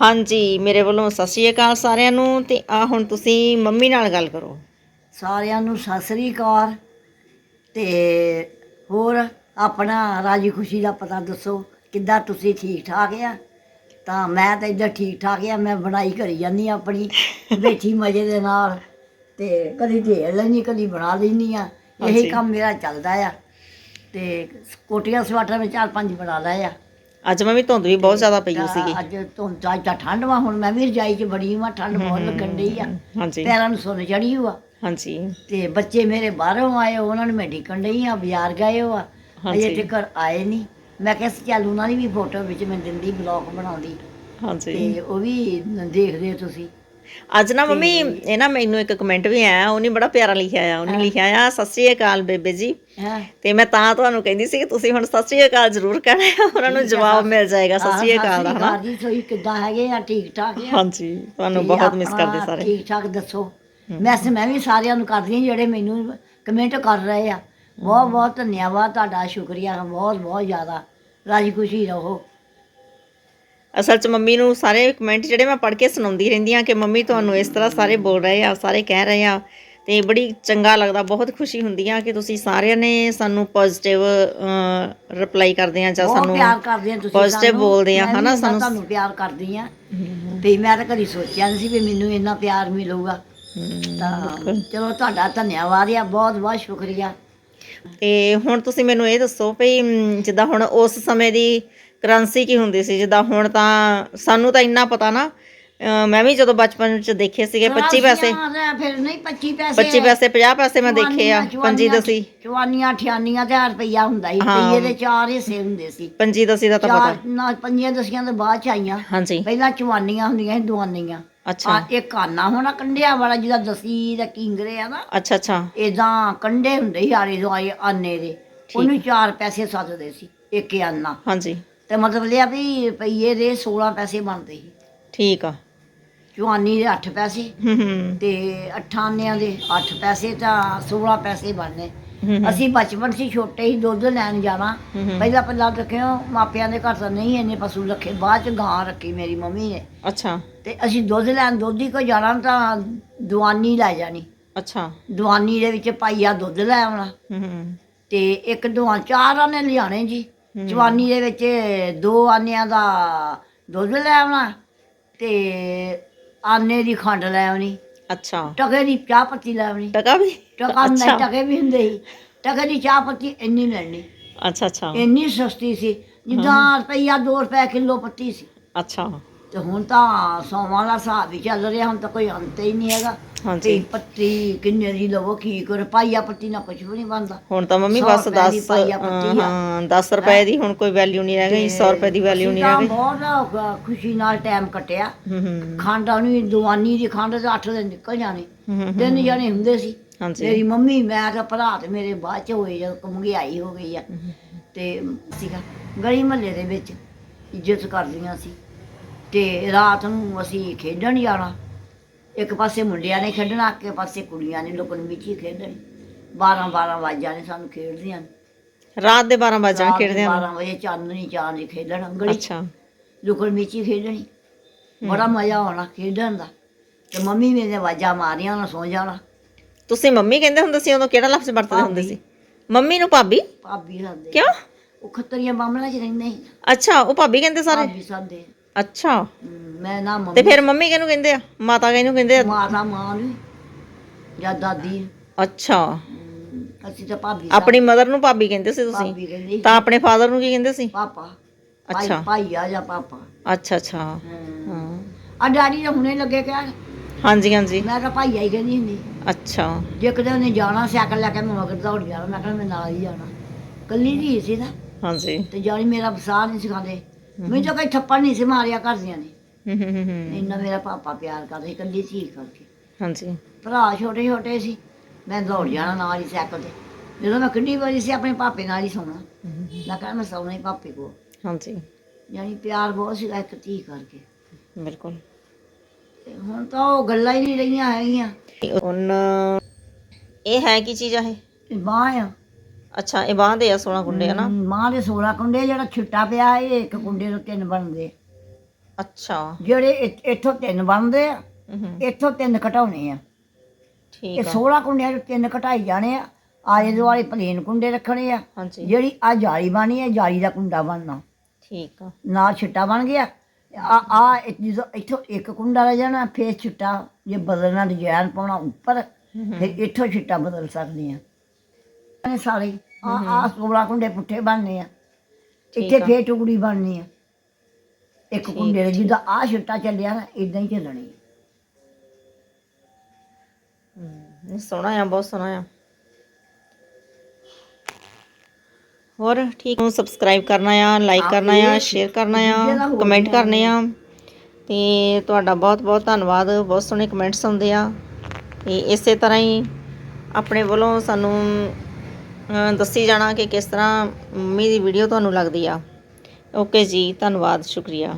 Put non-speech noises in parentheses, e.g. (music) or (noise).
ਹਾਂਜੀ ਮੇਰੇ ਵੱਲੋਂ ਸਤਿ ਸ਼੍ਰੀ ਅਕਾਲ ਸਾਰਿਆਂ ਨੂੰ ਤੇ ਆ ਹੁਣ ਤੁਸੀਂ ਮੰਮੀ ਨਾਲ ਗੱਲ ਕਰੋ। ਸਾਰਿਆਂ ਨੂੰ ਸਤਿ ਸ੍ਰੀ ਅਕਾਲ ਤੇ ਹੋਰ ਆਪਣਾ ਰਾਜੀ ਖੁਸ਼ੀ ਦਾ ਪਤਾ ਦੱਸੋ ਕਿੱਦਾਂ ਤੁਸੀਂ ਠੀਕ ਠਾਕ ਆ? ਤਾਂ ਮੈਂ ਤਾਂ ਇੱਧਰ ਠੀਕ ਠਾਕ ਆ ਮੈਂ ਬਣਾਈ ਕਰੀ ਜਾਂਦੀ ਆ ਆਪਣੀ (laughs) ਬੈਠੀ ਮਜ਼ੇ ਦੇ ਨਾਲ ਤੇ ਕਦੀ ਢੇਰ ਲੈਣੀ ਕਦੀ ਬਣਾ ਲੈਣੀ ਆ। ਇਹੀ ਕੰਮ ਮੇਰਾ ਚੱਲਦਾ ਆ ਤੇ ਕੋਟੀਆਂ ਸਵਾਟਰ ਵਿੱਚ ਚਾਰ ਪੰਜ ਬਣਾ ਲਏ ਆ। ਅੱਜ ਮੰਮੀ ਧੁੰਦ ਵੀ ਬਹੁਤ ਜ਼ਿਆਦਾ ਪਈ ਹੋਈ ਸੀਗੀ। ਅੱਜ ਧੁੰਦ ਅੱਜ ਤਾਂ ਠੰਡ ਵਾ ਹੁਣ ਮੈਂ ਵੀ ਰਜਾਈ 'ਚ ਬੜੀ ਵਾਂ ਠੰਡ ਬਹੁਤ ਲੱਗਣ ਡਈ ਆ। ਹਾਂਜੀ। ਪੈਰਾਂ ਨੂੰ ਸੁੰਨ ਚੜੀ ਹੋਆ। ਹਾਂਜੀ। ਤੇ ਬੱਚੇ ਮੇਰੇ ਬਾਹਰੋਂ ਆਏ ਉਹਨਾਂ ਨੂੰ ਮੈਂ ਢੀਕਣ ਡਈ ਆ ਬਾਜ਼ਾਰ ਗਏ ਹੋ ਆ ਹਾਂਜੀ। ਅਜੇ ਤੱਕ ਆਏ ਨਹੀਂ ਮੈਂ ਕਿਹਾ ਸੀ ਚੱਲ ਉਹਨਾਂ ਦੀ ਵੀ ਫੋਟੋ ਵਿੱਚ ਮੈਂ ਦਿੰਦੀ ਬਲੌਗ ਬਣਾਉਂਦੀ। ਹਾਂਜੀ। ਤੇ ਉਹ ਵੀ ਦੇਖਦੇ ਤੁਸੀਂ। ਅੱਜ ਨਾ ਮੰਮੀ ਇਹ ਨਾ ਮੈਨੂੰ ਇੱਕ ਕਮੈਂਟ ਵੀ ਆਇਆ ਉਹਨੇ ਬੜਾ ਪਿਆਰਾ ਲਿਖਿਆ ਆ ਉਹਨੇ ਲਿਖਿਆ ਆ ਸਤਿ ਸ਼੍ਰੀ ਅਕਾਲ ਬੇਬੇ ਜੀ। ਹਾਂ। ਤੇ ਮੈਂ ਤਾਂ ਤੁਹਾਨੂੰ ਕਹਿੰਦੀ ਸੀ ਕਿ ਤੁਸੀਂ ਹੁਣ ਸਤਿ ਸ਼੍ਰੀ ਅਕਾਲ ਜ਼ਰੂਰ ਕਹਿਣਾ ਹੈ ਉਹਨਾਂ ਨੂੰ ਜਵਾਬ ਮਿਲ ਜਾਏਗਾ ਸਤਿ ਸ਼੍ਰੀ ਅਕਾਲ ਦਾ ਹਨਾ? ਜੀ ਤੁਸੀਂ ਕਿੱਦਾਂ ਹੈਗੇ ਆ ਠੀਕ ਠਾਕ ਆ? ਹਾਂਜੀ ਤੁਹਾਨੂੰ ਬਹੁਤ ਮਿਸ ਕਰਦੇ ਸਾਰੇ। ਠੀਕ ਠਾਕ ਦੱਸੋ। ਮੈਸ ਮੈਂ ਵੀ ਸਾਰਿਆਂ ਨੂੰ ਕਰਦੀ ਹਾਂ ਜਿਹੜੇ ਮੈਨੂੰ ਕਮੈਂਟ ਕਰ ਰਹੇ ਆ। ਬਹੁਤ ਬਹੁਤ ਧੰਨਵਾਦ ਤੁਹਾਡਾ ਸ਼ੁਕਰੀਆ ਬਹੁਤ ਬਹੁਤ ਜ਼ਿਆਦਾ। ਰਾਜੀ ਖੁਸ਼ੀ ਰਹੋ। ਅਸਲ 'ਚ ਮੰਮੀ ਨੂੰ ਸਾਰੇ ਕਮੈਂਟ ਜਿਹੜੇ ਮੈਂ ਪੜ੍ਹ ਕੇ ਸੁਣਾਉਂਦੀ ਰਹਿੰਦੀ ਆ ਕਿ ਮੰਮੀ ਤੁਹਾਨੂੰ ਇਸ ਤਰ੍ਹਾਂ ਸਾਰੇ ਬੋਲ ਰਹੇ ਆ ਸਾਰੇ ਕਹਿ ਰਹੇ ਆ ਤੇ ਬੜੀ ਚੰਗਾ ਲੱਗਦਾ ਬਹੁਤ ਖੁਸ਼ੀ ਹੁੰਦੀ ਆ ਕਿ ਤੁਸੀਂ ਸਾਰਿਆਂ ਨੇ ਸਾਨੂੰ ਪੋਜ਼ਿਟਿਵ ਰਿਪਲਾਈ ਕਰਦੇ ਆ ਜਾਂ ਸਾਨੂੰ ਪਿਆਰ ਕਰਦੇ ਆ ਤੁਸੀਂ ਸਾਨੂੰ। ਬੋਲਦੇ ਆ, ਹਨਾ, ਸਾਨੂੰ- ਤੁਹਾਨੂੰ ਪਿਆਰ ਕਰਦੀ ਆ। ਤੇ ਮੈਂ ਤਾਂ ਕਦੀ ਸੋਚਿਆ ਨਹੀਂ ਸੀ ਵੀ ਮੈਨੂੰ ਇੰਨਾ ਪਿਆਰ ਮਿਲੂਗਾ। ਤਾਂ ਚਲੋ ਤੁਹਾਡਾ ਧੰਨਵਾਦ ਆ ਬਹੁਤ ਬਹੁਤ ਸ਼ੁਕਰੀਆ। ਤੇ ਹੁਣ ਤੁਸੀਂ ਮੈਨੂੰ ਇਹ ਦੱਸੋ ਭਈ ਜਿੱਦਾਂ ਹੁਣ ਉਸ ਸਮੇਂ ਦੀ ਕਰੰਸੀ ਕੀ ਹੁੰਦੀ ਸੀ? ਜਿੱਦਾਂ ਹੁਣ ਤਾਂ ਸਾਨੂੰ ਤਾਂ ਇੰਨਾ ਪਤਾ ਨਾ ਮੈਂ ਵੀ ਜਦੋਂ ਬਚਪਨ ਵਿੱਚ ਦੇਖੇ ਸੀਗੇ 25 ਪੈਸੇ। ਚੁਰਾਸੀਆਂ ਫਿਰ ਨਹੀਂ 25 ਪੈਸੇ 25 ਪੈਸੇ 50 ਪੈਸੇ ਮੈਂ ਦੇਖੇ ਆ ਪੰਜੀ ਦਸੀ। ਠਿਆਨੀਆਂ ਤੇ ਰੁਪਈਆ ਹੁੰਦਾ ਸੀ। ਹਾਂ। ਰੁਪਈਏ ਦੇ ਚਾਰ ਹਿੱਸੇ ਹੁੰਦੇ ਸੀ। ਪੰਜੀ ਦਸੀ ਦਾ ਤਾਂ ਚਾਰ ਪਤਾ। ਨਾ ਪੰਜੀਆਂ ਦਸੀਆਂ ਦੇ ਬਾਅਦ ਚ ਆਈਆਂ। ਹਾਂਜੀ। ਪਹਿਲਾਂ ਚਵਾਨੀਆਂ ਹੁੰਦੀਆਂ ਸੀ ਦੁਆਨੀਆਂ ਅੱਛਾ। ਆ ਇੱਕ ਆਨਾ ਹੋਣਾ ਕੰਡਿਆਂ ਵਾਲਾ ਜਿਹਦਾ ਦਸੀ ਦਾ ਕਿੰਗਰੇ ਆ ਨਾ। ਅੱਛਾ ਅੱਛਾ। ਇਦਾਂ ਕੰਡੇ ਹੁੰਦੇ ਸੀ ਆਲੇ ਦੁਆਲੇ ਆਨੇ ਦੇ। ਉਹਨੂੰ ਚਾਰ ਪੈਸੇ ਸੱਦਦੇ ਸੀ ਇੱਕ ਆਨਾ। ਹਾਂਜੀ। ਤੇ ਮਤਲਬ ਇਹ ਆ ਵੀ ਰੁਪਈਏ ਦੇ 16 ਪੈਸੇ ਬਣਦੇ ਸੀ। ਠੀਕ ਆ। ਚਵਾਨੀ ਦੇ 8 ਪੈਸੇ ਹੂੰ ਹੂੰ। ਤੇ ਅਠਾਨਿਆਂ ਦੇ 8 ਪੈਸੇ ਤਾਂ 16 ਪੈਸੇ ਬਣਨੇ। ਅਸੀਂ ਬਚਪਨ ਸੀ ਛੋਟੇ ਹੀ ਦੁੱਧ ਲੈਣ ਜਾਣਾ। ਪਹਿਲਾਂ ਪਹਿਲਾਂ ਰੱਖਿਓ ਮਾਪਿਆਂ ਦੇ ਘਰ ਤਾਂ ਨਹੀਂ ਇੰਨੇ ਪਸ਼ੂ ਰੱਖੇ ਬਾਅਦ ਚ ਗਾਂ ਰੱਖੀ ਮੇਰੀ ਮੰਮੀ ਨੇ। ਅੱਛਾ। ਤੇ ਅਸੀਂ ਦੁੱਧ ਲੈਣ ਦੋਧੀ ਕੋ ਜਾਣਾ ਤਾਂ ਦੁਆਨੀ ਲੈ ਜਾਣੀ। ਅੱਛਾ। ਦੁਆਨੀ ਦੇ ਵਿੱਚ ਪਾਈਆ ਦੁੱਧ ਲੈ ਆਉਣਾ। ਤੇ ਇੱਕ ਦੋ ਚਾਰ ਆਨੇ ਲਿਆਣੇ ਜੀ। ਜਵਾਨੀ ਦੇ ਵਿੱਚ ਦੋ ਆਨਿਆਂ ਦਾ ਦੁੱਧ ਲੈ ਆਉਣਾ ਤੇ ਆਨੇ ਦੀ ਖੰਡ ਲੈ ਆਉਣੀ। ਅੱਛਾ। ਟਕੇ ਦੀ ਚਾਹ ਪੱਤੀ ਲੈ ਆਉਣੀ ਟਕਾ ਵੀ? ਟਕਾ ਨਹੀਂ ਅੱਛਾ। ਟਕੇ ਵੀ ਹੁੰਦੇ ਸੀ। ਟਕੇ ਦੀ ਚਾਹ ਪੱਤੀ ਇੰਨੀ ਲੈਣੀ। ਅੱਛਾ ਅੱਛਾ। ਇੰਨੀ ਸਸਤੀ ਸੀ। ਜਿੱਦਾਂ ਰੁਪਈਆ 2 ਰੁਪਏ ਕਿਲੋ ਪੱਤੀ ਸੀ। ਅੱਛਾ। ਤੇ ਹੁਣ ਤਾਂ ਸੌਵਾਂ ਦਾ ਹਿਸਾਬ ਹੀ ਚੱਲ ਰਿਹਾ ਹੁਣ ਤਾਂ ਕੋਈ ਅੰਤ ਹੀ ਨਹੀਂ ਹੈਗਾ। ਹਾਂਜੀ। ਤੇ ਪੱਤੀ ਕਿੰਨੇ ਦੀ ਲਵੋ ਕੀ ਕਰ ਪਾਈਆ ਪੱਤੀ ਨਾਲ ਕੁਝ ਵੀ ਨਹੀਂ ਬਣਦਾ। ਹੁਣ ਤਾਂ ਮੰਮੀ ਸੌ ਬਸ ਰੁਪਏ ਦੀ 10 ਪਾਈਆ ਪੱਤੀ ਆ। ਹਾਂ 10 ਰੁਪਏ ਦੀ ਹੁਣ ਕੋਈ ਵੈਲਿਊ ਨਹੀਂ ਰਹਿ ਗਈ 100 ਰੁਪਏ ਦੀ ਵੈਲਿਊ ਨਹੀਂ ਰਹਿ ਗਈ। ਬਹੁਤ ਖੁਸ਼ੀ ਨਾਲ ਟਾਈਮ ਕੱਟਿਆ। ਹੂੰ ਹੂੰ ਖੰਡ ਆਉਣੀ ਦੀ ਖੰਡ ਤੇ 8 ਦਿਨ ਨਿਕਲ ਜਾਣੇ। ਹੂੰ, ਹੂੰ ਤਿੰਨ ਜਣੇ ਹੁੰਦੇ ਸੀ। ਹਾਂਜੀ। ਮੇਰੀ ਮੰਮੀ ਮੈਂ ਤਾਂ ਭਰਾ ਤੇ ਮੇਰੇ ਬਾਅਦ ਚ ਹੋਏ ਜਦੋਂ ਮਹਿੰਗਾਈ ਹੋ ਗਈ ਆ। ਤੇ ਸੀਗਾ ਗਲੀ ਮਹੱਲੇ ਦੇ ਵਿੱਚ ਇੱਜ਼ਤ ਕਰਦੀਆਂ ਸੀ। ਤੇ ਰਾਤ ਨੂੰ ਅਸੀਂ ਖੇਡਣ ਜਾਣਾ। ਇੱਕ ਪਾਸੇ ਮੁੰਡਿਆਂ ਨੇ ਖੇਡਣਾ ਇੱਕ ਪਾਸੇ ਕੁੜੀਆਂ ਨੇ ਲੁਕਣ ਮਿੱਚੀ ਖੇਡਣੀ। 12 12 ਵਜੇ ਨੇ ਸਾਨੂੰ ਖੇਡਦੀਆਂ ਨੇ। ਰਾਤ ਦੇ 12 ਵਜੇ ਖੇਡਦੇ ਆ 12 ਵਜੇ ਚਾਨਣੀ ਚਾਨਣੀ ਖੇਡਣ ਗਲੀ 'ਚ ਅੱਛਾ ਲੁਕਣ ਮਿੱਚੀ ਖੇਡਣੀ। ਬੜਾ ਮਜ਼ਾ ਆਉਣਾ ਖੇਡਣ ਦਾ। ਤੇ ਮੰਮੀ ਮੇਰੇ ਆਵਾਜ਼ਾਂ ਮਾਰੀਆਂ ਨਾ ਸੌ ਜਾਣਾ। ਤੁਸੀਂ ਮੰਮੀ ਕਹਿੰਦੇ ਹੁੰਦੇ ਸੀ ਉਦੋਂ ਕਿਹੜਾ ਲਫ਼ਜ਼ ਵਰਤਦੇ ਹੁੰਦੇ। ਸੀ? ਮੰਮੀ ਨੂੰ ਭਾਬੀ? ਭਾਬੀ ਸਾਡੇ। ਕਿਉਂ? ਉਹ ਖੱਤਰੀਆਂ ਬਾਹਮਣਾਂ 'ਚ ਰਹਿੰਦੇ ਸੀ। ਅੱਛਾ ਉਹ ਭਾਬੀ ਕਹਿੰਦੇ ਸਾਰੇ? ਭਾਬੀ ਸਾਡੇ। ਅੱਛਾ। ਮੈਂ ਨਾ ਤੇ ਮੰਮੀ ਫਿਰ ਮੰਮੀ ਕਿਹਨੂੰ ਕਹਿੰਦੇ ਆ? ਮਾਤਾ ਕਿਹਨੂੰ ਕਹਿੰਦੇ ਆ? ਮਾਤਾ ਮਾਂ ਨੂੰ ਜਾਂ ਦਾਦੀ। ਅੱਛਾ। ਹਮ, ਅਸੀਂ ਤਾਂ ਭਾਬੀ ਆਪਣੀ ਮਦਰ ਨੂੰ ਭਾਬੀ ਕਹਿੰਦੇ ਸੀ ਤੁਸੀਂ? ਭਾਬੀ ਕਹਿੰਦੀ ਤਾਂ ਆਪਣੇ ਫਾਦਰ ਨੂੰ ਕੀ ਕਹਿੰਦੇ ਸੀ? ਪਾਪਾ। ਅੱਛਾ। ਅੱਛਾ। ਭਾਈ ਆ ਜਾਂ ਪਾਪਾ। ਅੱਛਾ ਅੱਛਾ। ਹਾਂ। ਆ ਡੈਡੀ ਤਾਂ ਹੁਣੇ ਲੱਗੇ ਕਹਿ ਹਾਂਜੀ ਹਾਂਜੀ। ਮੈਂ ਤਾਂ ਭਾਈਆ ਹੀ ਕਹਿੰਦੀ ਹੁੰਦੀ। ਅੱਛਾ। ਜੇ ਕਦੇ ਉਹਨੇ ਜਾਣਾ ਸਾਈਕਲ ਲੈ ਕੇ ਮੈਂ ਮਗਰ ਦੌੜ ਜਾਣਾ ਮੈਂ ਕਹਿੰਦਾ ਮੈਂ ਨਾਲ ਹੀ ਜਾਣਾ। ਕੱਲੀ ਦੀ ਸੀ ਨਾ। ਹਾਂਜੀ। ਤੇ ਜਾਨੀ ਮੇਰਾ ਵਸਾਹ ਨਹੀਂ ਸਿਖਾਉਂਦੇ। ਮੈਨੂੰ ਕੋਈ ਥੱਪੜ ਨਹੀਂ ਸੀ ਮਾਰਿਆ ਘਰਦਿਆਂ ਨੇ। ਹੂੰ ਹੂੰ ਹੂੰ, ਹੂੰ। ਇੰਨਾ ਮੇਰਾ ਪਾਪਾ ਪਿਆਰ ਕਰਦਾ ਸੀ ਕੱਲੀ ਸੀ ਕਰਕੇ। ਹਾਂਜੀ। ਭਰਾ ਛੋਟੇ ਛੋਟੇ ਸੀ ਮੈਂ ਦੌੜ ਜਾਣਾ ਨਾਲ ਹੀ ਸਾਈਕਲ ਤੇ। ਜਦੋਂ ਮੈਂ ਕਿੰਨੀ ਵਾਰੀ ਸੀ ਆਪਣੇ ਪਾਪੇ ਨਾਲ ਹੀ ਸੌਣਾ ਮੈਂ ਕਹਿੰਦਾ ਮੈਂ ਸੌਣਾ ਹੀ ਪਾਪੇ ਕੋਲ। ਹਾਂਜੀ। ਯਾਨੀ ਪਿਆਰ ਬਹੁਤ ਸੀਗਾ ਇੱਕ ਧੀ ਕਰਕੇ। ਬਿਲਕੁਲ। ਤੇ ਹੁਣ ਤਾਂ ਉਹ ਗੱਲਾਂ ਹੀ ਨਹੀਂ ਰਹੀਆਂ ਹੈਗੀਆਂ। ਹੁਣ ਇਹ ਹੈ ਕੀ ਚੀਜ਼ ਆ ਇਹ? ਇਹ ਬਾਂਹ ਆ। ਅੱਛਾ ਇਹ ਬਾਂਹ ਦੇ ਆ 16 ਗੁੰਡੇ ਆ ਨਾ ਮਾਂ ਦੇ 16 ਕੁੰਡੇ ਜਿਹੜਾ ਛਿੱਟਾ ਪਿਆ ਇਹ ਇੱਕ ਕੁੰਡੇ ਤੋਂ ਤਿੰਨ ਬਣਦੇ। ਅੱਛਾ। ਜਿਹੜੇ ਇ- ਇੱਥੋਂ ਤਿੰਨ ਬਣਦੇ ਆ ਹੂੰ ਇੱਥੋਂ ਤਿੰਨ ਘਟਾਉਣੇ ਆ। ਇਹ ਠੀਕ ਆ। 16 ਕੁੰਡਿਆਂ ਚੋਂ ਤਿੰਨ ਘਟਾਈ ਜਾਣੇ ਆ ਆਲੇ ਦੁਆਲੇ ਪਲੇਨ ਕੁੰਡੇ ਰੱਖਣੇ ਆ। ਹਾਂਜੀ। ਜਿਹੜੀ ਆ ਜਾਲੀ ਬਣੀ ਹੈ ਜਾਲੀ ਦਾ ਕੁੰਡਾ ਬਣਨਾ। ਠੀਕ ਆ। ਨਾਲ ਛਿੱਟਾ ਬਣ ਗਿਆ। ਆ ਆ ਇ- ਜਦੋਂ ਇੱਥੋਂ ਇੱਕ ਕੁੰਡਾ ਰਹਿ ਜਾਣਾ ਫੇਰ ਛਿੱਟਾ ਜੇ ਬਦਲਣਾ ਡਿਜ਼ਾਈਨ ਪਾਉਣਾ ਉੱਪਰ ਫਿਰ ਇੱਥੋਂ ਛਿੱਟਾ ਬਦਲ ਸਕਦੇ ਆ। ਇਹ ਸਾਰੇ ਆ ਆ 16 ਕੁੰਡੇ ਪੁੱਠੇ ਬਣਨੇ ਆ। ਇੱਥੇ। ਫੇਰ ਟੁਕੜੀ ਬਣਨੀ ਆ। ਇੱਕ ਕੁੰਡੇ ਦੇ ਜਿੱਦਾਂ ਆ ਛਿੱਟਾ ਚੱਲਿਆ ਨਾ ਇਦਾਂ ਹੀ ਚੱਲਣੀ ਹਮ, ਸੋਹਣਾ ਆ ਬਹੁਤ ਸੋਹਣਾ ਆ। ਹੋਰ ਠੀਕ ਨੂੰ ਸਬਸਕ੍ਰਾਈਬ ਕਰਨਾ ਆ ਲਾਈਕ ਕਰਨਾ ਆ ਸ਼ੇਅਰ ਕਰਨਾ ਆ ਕਮੈਂਟ ਕਰਨੇ ਆ। ਤੇ ਤੁਹਾਡਾ ਬਹੁਤ ਬਹੁਤ ਧੰਨਵਾਦ ਬਹੁਤ ਸੋਹਣੇ ਕਮੈਂਟਸ ਆਉਂਦੇ ਆ। ਤੇ ਇਸੇ ਤਰ੍ਹਾਂ ਹੀ ਆਪਣੇ ਵੱਲੋਂ ਸਾਨੂੰ ਦੱਸੀ ਜਾਣਾ ਕਿ ਕਿਸ ਤਰ੍ਹਾਂ ਮੰਮੀ ਦੀ ਵੀਡੀਓ ਤੁਹਾਨੂੰ ਲੱਗਦੀ ਆ। ਓਕੇ ਜੀ, ਧੰਨਵਾਦ, ਸ਼ੁਕਰੀਆ।